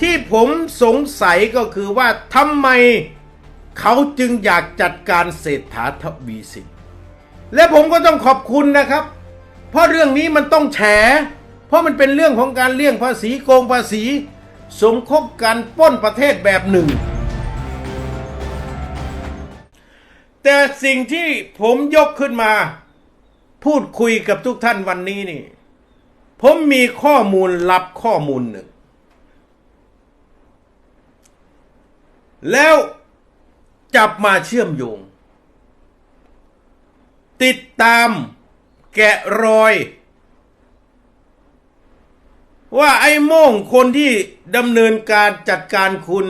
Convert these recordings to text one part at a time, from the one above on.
ที่ผมสงสัยก็คือว่าทำไมเขาจึงอยากจัดการเศรษฐาทวีสินและผมก็ต้องขอบคุณนะครับ เพราะเรื่องนี้มันต้องแฉ เพราะมันเป็นเรื่องของการเลี่ยงภาษีโกงภาษี สมคบการป้นประเทศแบบหนึ่ง แต่สิ่งที่ผมยกขึ้นมา พูดคุยกับทุกท่านวันนี้นี่ ผมมีข้อมูลลับข้อมูลหนึ่ง แล้วจับมาเชื่อมโยง ติดตามแกะรอย ว่าไอ้โม่งคนที่ดำเนินการจัดการคุณ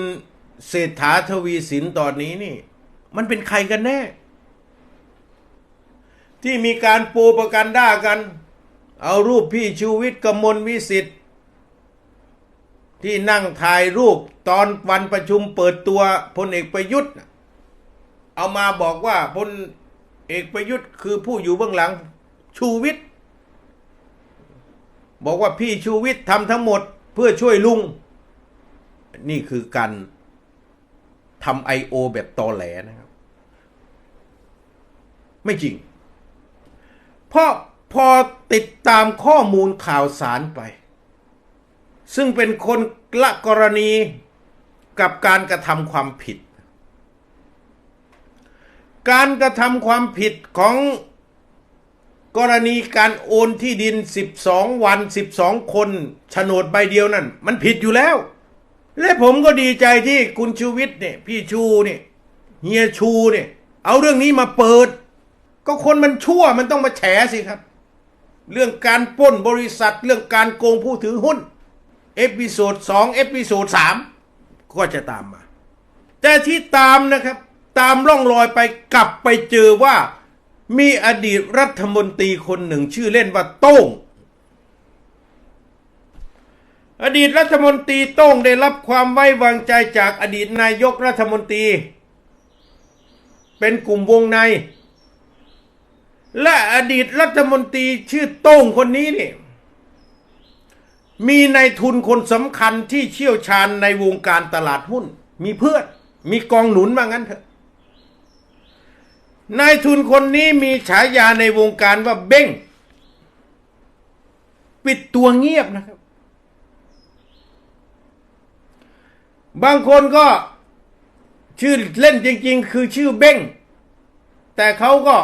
เศรษฐาทวีสินตอนนี้นี่ มันเป็นใครกันแน่ ที่มีการปูประกันด้ากัน เอารูปพี่ชูวิทย์กมลวิสิทธิ์ ที่นั่งถ่ายรูปตอนวันประชุมเปิดตัวพลเอกประยุทธ์ เอามาบอกว่าพลเอกประยุทธ์คือผู้อยู่เบื้องหลังชูวิทย์บอกว่าพี่ชูวิทย์ทำทั้งหมดเพื่อช่วยลุง นี่คือการทำไอโอแบบตอแหลนะครับ ไม่จริง เพราะพอติดตามข้อมูลข่าวสารไป ซึ่งเป็นคนละกรณีกับการกระทำความผิด การกระทำความผิดของกรณีการโอนที่ดิน 12 วัน 12 คนโฉนดใบเดียวนั่น มันผิดอยู่แล้ว และผมก็ดีใจที่คุณชูวิทย์เนี่ย พี่ชูเนี่ยเฮียชูเนี่ย เอาเรื่องนี้มาเปิด ก็คนมันชั่วมันต้องมาแฉสิครับ เรื่องการปล้นบริษัทเรื่องการโกงผู้ถือหุ้น เอพิโซดสองเอพิโซดสามก็จะตามมา แต่ที่ตามนะครับ ตามร่องรอยไปกลับไปเจอว่ามีอดีตรัฐมนตรีคนหนึ่งชื่อเล่นว่าโต้ง อดีตรัฐมนตรีโต้งได้รับความไว้วางใจจากอดีตนายกรัฐมนตรี เป็นกลุ่มวงใน และอดีตรัฐมนตรีชื่อโต้งคนนี้เนี่ย มีนายทุนคนสำคัญที่เชี่ยวชาญในวงการตลาดหุ้น มีเพื่อน มีกองหนุนมางั้นเถอะนายทุนคนนี้มีฉายาในวงการว่าเบ้ง ปิดตัวเงียบนะครับ บางคนก็ชื่อเล่นจริง ๆ คือชื่อเบ้ง แต่เขาก็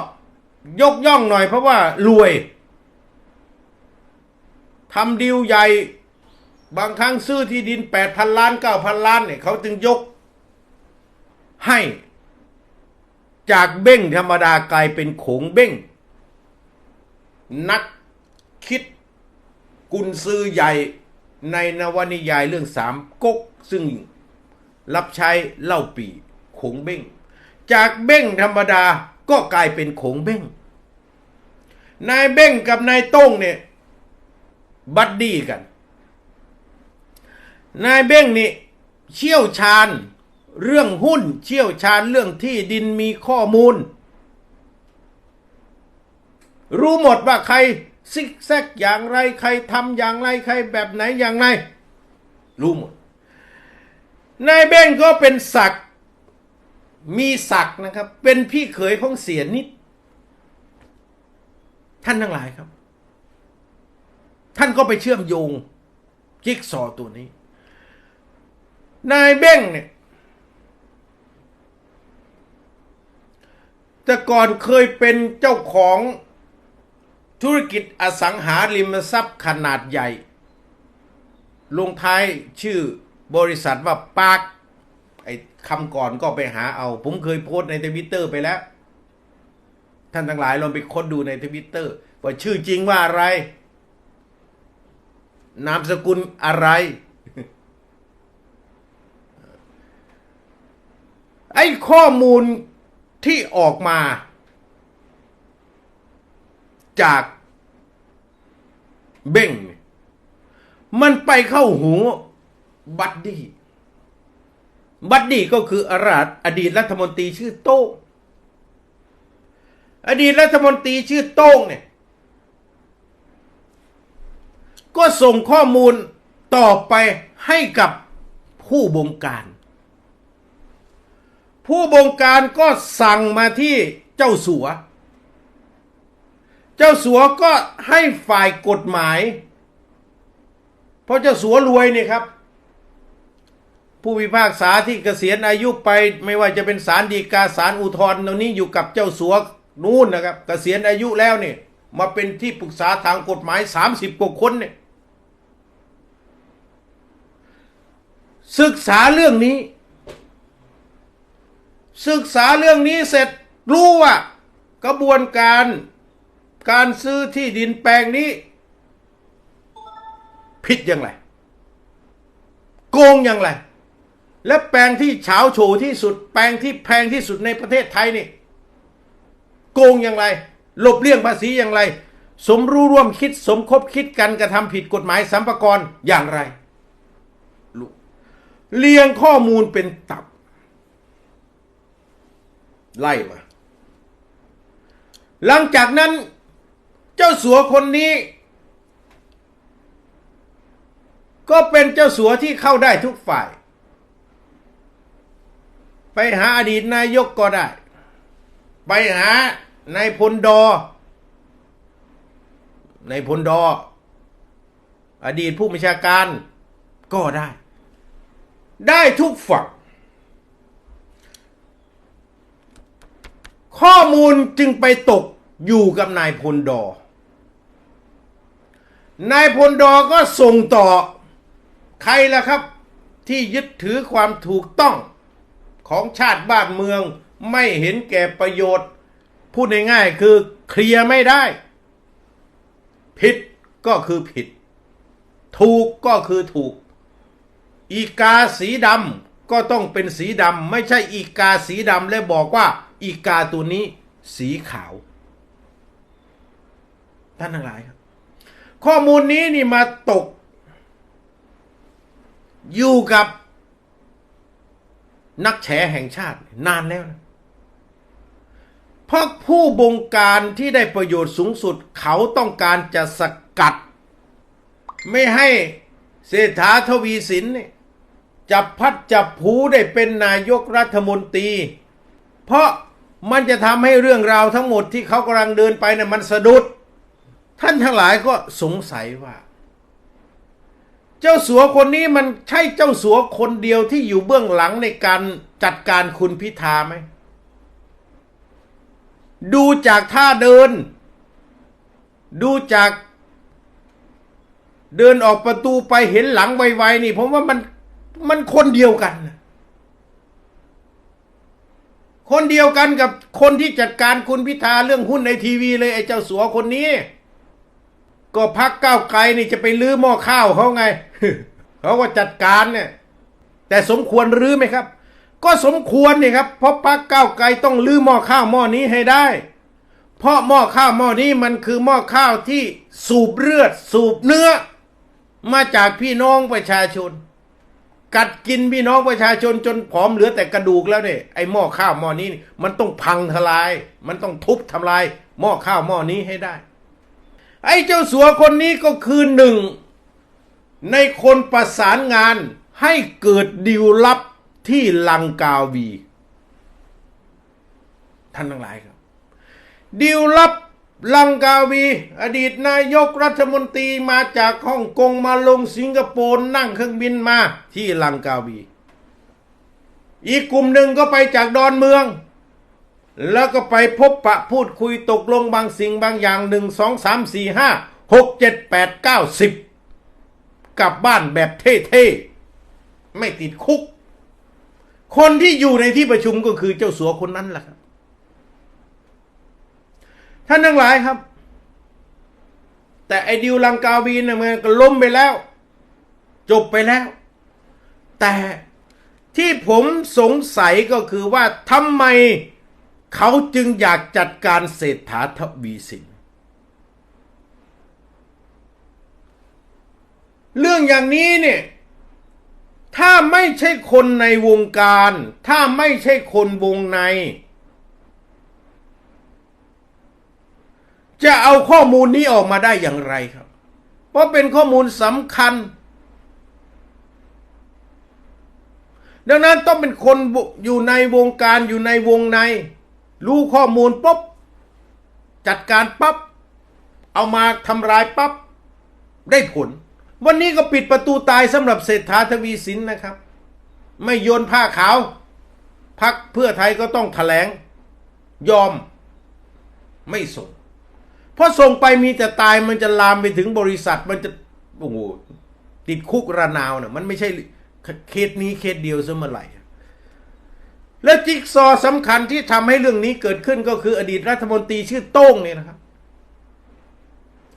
ยกย่องหน่อยเพราะว่ารวย ทำดีลใหญ่ บางครั้งซื้อที่ดินแปดพันล้านเก้าพันล้านเนี่ยเขาจึงยก ให้จากเบ้งธรรมดากลายเป็นโขงเบ้ง นักคิดกุนซือใหญ่ในนวนิยายเรื่องสามก๊กซึ่งรับใช้เล่าปีโขงเบ้ง จากเบ้งธรรมดาก็กลายเป็นโขงเบ้งนายเบ้งกับนายโต้งเนี่ย บัดดี้กัน นายเบ้งนี่เชี่ยวชาญเรื่องหุ้นเชี่ยวชาญเรื่องที่ดินมีข้อมูล รู้หมดว่าใครซิกแซกอย่างไรใครทำอย่างไรใครแบบไหนอย่างไร รู้หมด นายเบ้งก็เป็นศักดิ์มีศักดิ์นะครับ เป็นพี่เขยของเสียนิด ท่านทั้งหลายครับ ท่านก็ไปเชื่อมโยงจิ๊กซอตัวนี้ นายเบ้งเนี่ย แต่ก่อนเคยเป็นเจ้าของธุรกิจอสังหาริมทรัพย์ขนาดใหญ่ ลงท้ายชื่อบริษัทว่าปาร์คไอ้คำก่อนก็ไปหาเอา ผมเคยโพสต์ในทวิตเตอร์ไปแล้ว ท่านทั้งหลายลองไปค้นดูในทวิตเตอร์ว่าชื่อจริงว่าอะไร นามสกุลอะไร ไอ้ข้อมูลที่ออกมา จากเบ้งมันไปเข้าหูบัดดี้ บัดดี้ก็คืออราชอดีตรัฐมนตรีชื่อโต้ง อดีตรัฐมนตรีชื่อโต้งเนี่ย ก็ส่งข้อมูลต่อไปให้กับผู้บงการ ผู้บงการก็สั่งมาที่เจ้าสัว เจ้าสัวก็ให้ฝ่ายกฎหมาย เพราะเจ้าสัวรวยนี่ครับ ผู้พิพากษาที่เกษียณอายุไปไม่ว่าจะเป็นศาลฎีกาศาลอุทธรณ์ตรงนี้อยู่กับเจ้าสัวนู่นนะครับ เกษียณอายุแล้วเนี่ยมาเป็นที่ปรึกษาทางกฎหมายสามสิบกว่าคนเนี่ย ศึกษาเรื่องนี้ ศึกษาเรื่องนี้เสร็จรู้ว่ากระบวนการการซื้อที่ดินแปลงนี้ ผิดอย่างไร โกงอย่างไร และแปลงที่เฉาโฉที่สุด แปลงที่แพงที่สุดในประเทศไทยนี่ โกงอย่างไรหลบเลี่ยงภาษีอย่างไร สมรู้ร่วมคิดสมคบคิดกันกระทำผิดกฎหมายสัมปกรอย่างไร เรียงข้อมูลเป็นตับ ไล่มา หลังจากนั้น เจ้าสัวคนนี้ ก็เป็นเจ้าสัวที่เข้าได้ทุกฝ่าย ไปหาอดีตนายกก็ได้ ไปหานายพลดอ ในายพลดอ อดีตผู้บัญชาการก็ได้ ได้ทุกฝั่งข้อมูลจึงไปตกอยู่กับนายพลดอ นายพลดอก็ส่งต่อใครล่ะครับ ที่ยึดถือความถูกต้องของชาติบ้านเมืองไม่เห็นแก่ประโยชน์ พูดง่ายๆคือเคลียร์ไม่ได้ ผิดก็คือผิด ถูกก็คือถูก อีกาสีดำก็ต้องเป็นสีดำไม่ใช่อีกาสีดำแล้วบอกว่า อีกาตัวนี้สีขาว ท่านทั้งหลายครับ ข้อมูลนี้นี่มาตก อยู่กับนักแฉแห่งชาตินานแล้วนะเพราะผู้บงการที่ได้ประโยชน์สูงสุดเขาต้องการจะสกัด ไม่ให้ เศรษฐาทวีสินเนี่ยจับพัดจับผูได้เป็นนายกรัฐมนตรี เพราะมันจะทำให้เรื่องราวทั้งหมดที่เขากำลังเดินไปนี่ยมันสะดุด ท่านทั้งหลายก็สงสัยว่า เจ้าสัวคนนี้มันใช่เจ้าสัวคนเดียวที่อยู่เบื้องหลังในการจัดการคุณพิธาไหม ดูจากท่าเดิน ดูจาก เดินออกประตูไปเห็นหลังไวๆนี่ผมว่ามันมันคนเดียวกัน คนเดียวกันกับคนที่จัดการคุณพิธาเรื่องหุ้นในทีวีเลยไอ้เจ้าสัวคนนี้ ก็พักก้าวไกลนี่จะไปลื้อหม้อข้าวเขาไงเขาก็จัดการเนี่ย แต่สมควรรื้อไหมครับ ก็สมควรนี่ครับ เพราะพักก้าวไกลต้องลื้อหม้อข้าวหม้อนี้ให้ได้ เพราะหม้อข้าวหม้อนี้มันคือหม้อข้าวที่สูบเลือด สูบเนื้อ มาจากพี่น้องประชาชน กัดกินพี่น้องประชาชนจนผอมเหลือแต่กระดูกแล้วเนี่ยไอ้หม้อข้าวหม้อนี้มันต้องพังทลาย มันต้องทุบทำลายหม้อข้าวหม้อนี้ให้ได้ ไอ้เจ้าสัวคนนี้ก็คือหนึ่ง ในคนประสานงานให้เกิดดิวลับที่ลังกาวี ท่านทั้งหลายครับดิวลับ ลังกาวี อดีตนายกรัฐมนตรีมาจากฮ่องกงมาลงสิงคโปร์นั่งเครื่องบินมาที่ลังกาวี อีกกลุ่มหนึ่งก็ไปจากดอนเมือง แล้วก็ไปพบปะพูดคุยตกลงบางสิ่งบางอย่างหนึ่งสองสามสี่ห้าหกเจ็ดแปดเก้าสิบกลับบ้านแบบเท่ๆ ไม่ติดคุก คนที่อยู่ในที่ประชุมก็คือเจ้าสัวคนนั้นแหละ ท่านทั้งหลายครับ แต่ไอ้ดิวลังกาวีนเนี่ยมันก็ล้มไปแล้ว จบไปแล้ว แต่ที่ผมสงสัยก็คือว่าทำไมเขาจึงอยากจัดการเศรษฐาทวีสิน เรื่องอย่างนี้เนี่ย ถ้าไม่ใช่คนในวงการ ถ้าไม่ใช่คนวงใน จะเอาข้อมูลนี้ออกมาได้อย่างไรครับ เพราะเป็นข้อมูลสำคัญ ดังนั้นต้องเป็นคนอยู่ในวงการอยู่ในวงใน รู้ข้อมูลปุ๊บ จัดการปั๊บ เอามาทำลายปั๊บ ได้ผล วันนี้ก็ปิดประตูตายสำหรับเศรษฐาทวีสินนะครับ ไม่โยนผ้าขาวพักเพื่อไทยก็ต้องแถลง ยอมไม่ส่ง เพราะส่งไปมีแต่ตายมันจะลามไปถึงบริษัทมันจะโอ้โหติดคุกระนาวเนี่ยมันไม่ใช่เคสนี้เคสเดียวซะเมื่อไหร่และจิ๊กซอสำคัญที่ทำให้เรื่องนี้เกิดขึ้นก็คืออดีตรัฐมนตรีชื่อโต้งเนี่ยนะครับ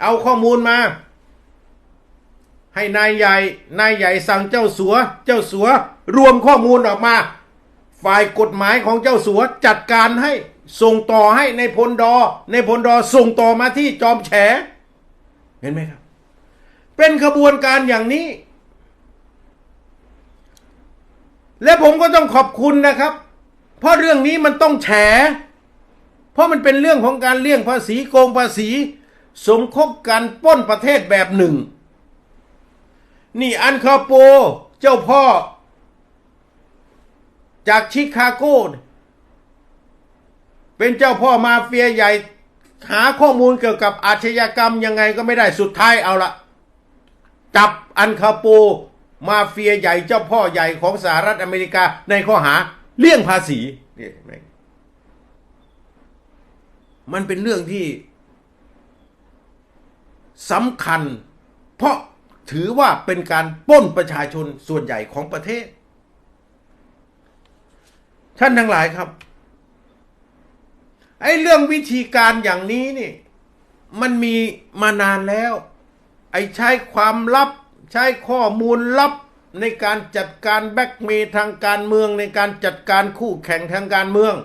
เอาข้อมูลมา ให้นายใหญ่นายใหญ่สั่งเจ้าสัว เจ้าสัว รวมข้อมูลออกมา ฝ่ายกฎหมายของเจ้าสัวจัดการให้ ส่งต่อให้ในพลดอ ในพลดอส่งต่อมาที่จอมแฉ เห็นไหมครับ เป็นขบวนการอย่างนี้ และผมก็ต้องขอบคุณนะครับ เพราะเรื่องนี้มันต้องแฉ เพราะมันเป็นเรื่องของการเลี่ยงภาษีโกงภาษี สมคบกันป้นประเทศแบบหนึ่ง นี่อันคาโป เจ้าพ่อ จากชิคาโก เป็นเจ้าพ่อมาเฟียใหญ่ หาข้อมูลเกี่ยวกับอาชญากรรมยังไงก็ไม่ได้สุดท้ายเอาละจับอันคาโปมาเฟียใหญ่เจ้าพ่อใหญ่ของสหรัฐอเมริกาในข้อหาเลี่ยงภาษีนี่มมันเป็นเรื่องที่สำคัญ เพราะถือว่าเป็นการปล้นประชาชนส่วนใหญ่ของประเทศ ท่านทั้งหลายครับ ไอ้เรื่องวิธีการอย่างนี้นี่ มันมีมานานแล้ว ไอ้ใช้ความลับ ใช้ข้อมูลลับในการจัดการแบ็กเมย์ทางการเมืองในการจัดการคู่แข่งทางการเมือง